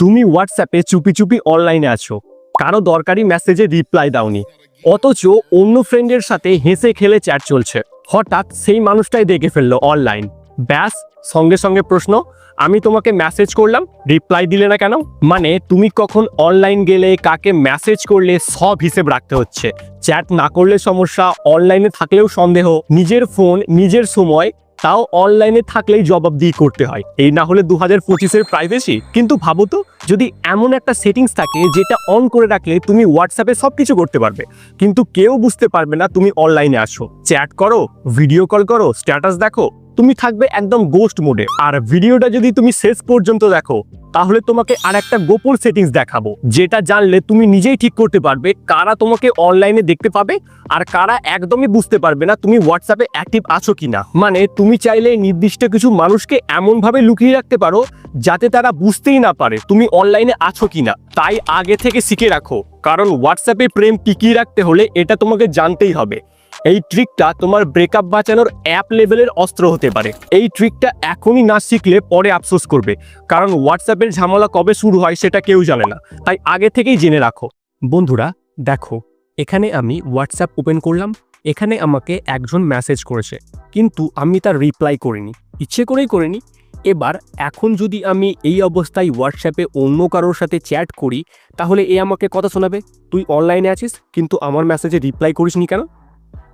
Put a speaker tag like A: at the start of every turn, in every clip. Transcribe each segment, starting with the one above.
A: তুমি হোয়াটসঅ্যাপে চুপি চুপি অনলাইনে আছো। কারও দরকারি মেসেজে রিপ্লাই দাওনি। অথচ অন্য ফ্রেন্ডের সাথে হেসে খেলে চ্যাট চলছে। হঠাৎ সেই মানুষটাই দেখে ফেলল অনলাইন ব্যাস, সঙ্গে সঙ্গে প্রশ্ন, আমি তোমাকে মেসেজ করলাম রিপ্লাই দিলে না কেন? মানে তুমি কখন অনলাইন গেলে, কাকে মেসেজ করলে, সব হিসেব রাখতে হচ্ছে। চ্যাট না করলে সমস্যা অনলাইনে থাকলেও সন্দেহ। নিজের ফোন নিজের সময় তাও অনলাইনে থাকলেই জবাবদিহি করতে হয়। এই না হলে দু হাজার পঁচিশের প্রাইভেসি কিন্তু ভাবো তো, যদি এমন একটা সেটিংস থাকে যেটা অন করে রাখলে তুমি হোয়াটসঅ্যাপে সব কিছু করতে পারবে। কিন্তু কেউ বুঝতে পারবে না তুমি অনলাইনে আসো চ্যাট করো ভিডিও কল করো স্ট্যাটাস দেখো, তুমি থাকবে একদম গোস্ট মোডে আর ভিডিওটা যদি তুমি শেষ পর্যন্ত দেখো তাহলে তোমাকে আর একটা গোপন সেটিংস দেখাবো, যেটা জানলে তুমি নিজেই ঠিক করতে পারবে কারা তোমাকে অনলাইনে দেখতে পাবে আর কারা একদমই বুঝতে পারবে না তুমি হোয়াটসঅ্যাপে অ্যাক্টিভ আছো কিনা। মানে তুমি চাইলে নির্দিষ্ট কিছু মানুষকে এমনভাবে লুকিয়ে রাখতে পারো, যাতে তারা বুঝতেই না পারে তুমি অনলাইনে আছো কিনা। তাই আগে থেকে শিখে রাখো, কারণ হোয়াটসঅ্যাপে প্রেম টিকিয়ে রাখতে হলে এটা তোমাকে জানতেই হবে। এই ট্রিকটা তোমার ব্রেকআপ বাঁচানোর অ্যাপ লেভেলের অস্ত্র হতে পারে। এই ট্রিকটা এখনই না শিখলে পরে আফসোস করবে। কারণ হোয়াটসঅ্যাপের ঝামেলা কবে শুরু হয় সেটা কেউ জানে না। তাই আগে থেকেই জেনে রাখো। বন্ধুরা, দেখো, এখানে আমি হোয়াটসঅ্যাপ ওপেন করলাম। এখানে আমাকে একজন মেসেজ করেছে। কিন্তু আমি তার রিপ্লাই করিনি। ইচ্ছে করেই করিনি। এবার এখন যদি আমি এই অবস্থায় হোয়াটসঅ্যাপে অন্য কারোর সাথে চ্যাট করি, তাহলে এ আমাকে কথা শোনাবে। তুই অনলাইনে আছিস, কিন্তু আমার মেসেজে রিপ্লাই করিসনি কেন?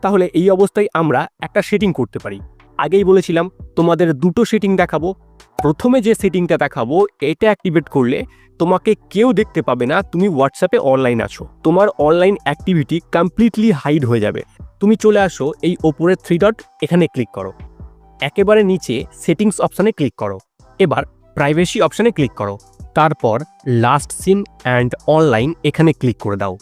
A: তাহলে এই অবস্থায় আমরা একটা সেটিং করতে পারি। আগেই বলেছিলাম, তোমাদের দুটো সেটিং দেখাবো। প্রথমে যে সেটিংটা দেখাবো, এটা অ্যাক্টিভেট করলে তোমাকে কেউ দেখতে পাবে না, তুমি হোয়াটসঅ্যাপে অনলাইন আছো। তোমার অনলাইন অ্যাক্টিভিটি কমপ্লিটলি হাইড হয়ে যাবে। তুমি চলে আসো, এই ওপরের থ্রি ডট এখানে ক্লিক করো। একেবারে নিচে সেটিংস অপশানে ক্লিক করো। এবার প্রাইভেসি অপশানে ক্লিক করো। তারপর লাস্ট সিন অ্যান্ড অনলাইন এখানে ক্লিক করে দাও।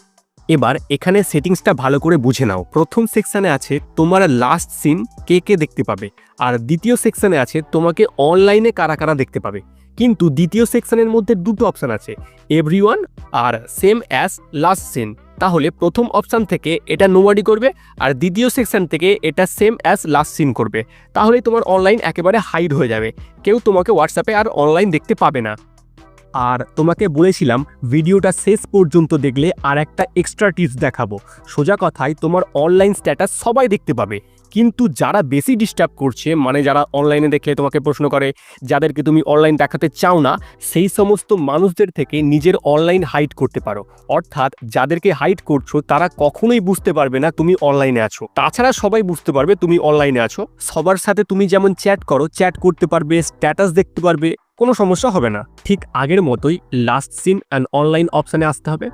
A: এবার এখানে সেটিংসটা ভালো করে বুঝে নাও। প্রথম সেকশানে আছে তোমার লাস্ট সিন কে কে দেখতে পাবে, আর দ্বিতীয় সেকশানে আছে তোমাকে অনলাইনে কারা কারা দেখতে পাবে। কিন্তু দ্বিতীয় সেকশনের মধ্যে দুটো অপশান আছে এভরিওয়ান আর সেম অ্যাজ লাস্ট সিন তাহলে প্রথম অপশান থেকে এটা নোয়াডি করবে, আর দ্বিতীয় সেকশন থেকে এটা সেম অ্যাজ লাস্ট সিন করবে। তাহলেই তোমার অনলাইন একেবারে হাইড হয়ে যাবে। কেউ তোমাকে হোয়াটসঅ্যাপে আর অনলাইন দেখতে পাবে না। আর তোমাকে বলেছিলাম, ভিডিওটা শেষ পর্যন্ত দেখলে আর একটা এক্সট্রা টিপস দেখাবো। সোজা কথায় তোমার অনলাইন স্ট্যাটাস সবাই দেখতে পাবে। কিন্তু যারা বেশি ডিস্টার্ব করছে মানে যারা অনলাইনে দেখলে তোমাকে প্রশ্ন করে, যাদেরকে তুমি অনলাইন দেখাতে চাও না, সেই সমস্ত মানুষদের থেকে নিজের অনলাইন হাইড করতে পারো। অর্থাৎ যাদেরকে হাইড করছ, তারা কখনোই বুঝতে পারবে না তুমি অনলাইনে আছো। তাছাড়া সবাই বুঝতে পারবে তুমি অনলাইনে আছো। সবার সাথে তুমি যেমন চ্যাট করো চ্যাট করতে পারবে স্ট্যাটাস দেখতে পারবে। কোনো সমস্যা হবে না। ঠিক আগের মতোই লাস্ট সিন অ্যান্ড অনলাইন অপশানে আসতে হবে।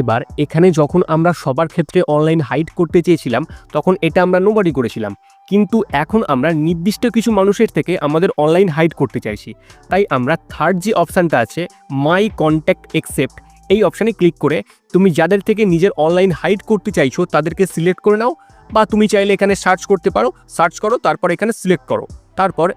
A: এবার এখানে যখন আমরা সবার ক্ষেত্রে অনলাইন হাইড করতে চেয়েছিলাম, তখন এটা আমরা নোবাডি করেছিলাম। কিন্তু এখন আমরা নির্দিষ্ট কিছু মানুষের থেকে আমাদের অনলাইন হাইড করতে চাইছি। তাই আমরা থার্ড যে অপশানটা আছে মাই কন্ট্যাক্ট একসেপ্ট এই অপশানে ক্লিক করে তুমি যাদের থেকে নিজের অনলাইন হাইড করতে চাইছো, তাদেরকে সিলেক্ট করে নাও বা তুমি চাইলে এখানে সার্চ করতে পারো। সার্চ করো, তারপর এখানে সিলেক্ট করো। তারপর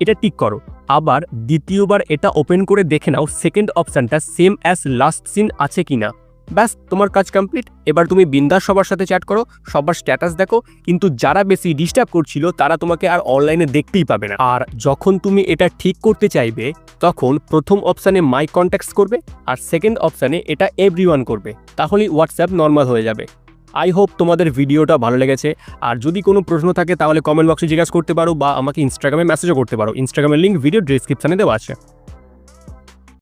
A: এটা টিক করো। আবার দ্বিতীয়বার এটা ওপেন করে দেখে নাও সেকেন্ড অপশানটা সেম অ্যাজ লাস্ট সিন আছে কিনা। ব্যাস, তোমার কাজ কমপ্লিট এবার তুমি বিন্দাস সবার সাথে চ্যাট করো, সবার স্ট্যাটাস দেখো। কিন্তু যারা বেশি ডিস্টার্ব করছিল, তারা তোমাকে আর অনলাইনে দেখতেই পাবে না। আর যখন তুমি এটা ঠিক করতে চাইবে, তখন প্রথম অপশানে মাই কন্ট্যাক্টস করবে, আর সেকেন্ড অপশানে এটা এভরিওয়ান করবে। তাহলেই হোয়াটসঅ্যাপ নর্মাল হয়ে যাবে। আই হোপ তোমাদের ভিডিওটা ভালো লেগেছে। আর যদি কোনো প্রশ্ন থাকে, তাহলে কমেন্ট বক্সে জিজ্ঞাসা করতে পারো বা আমাকে ইনস্টাগ্রামে মেসেজও করতে পারো। ইনস্টাগ্রামের লিঙ্ক ভিডিও ডিসক্রিপশানে দেওয়া আছে।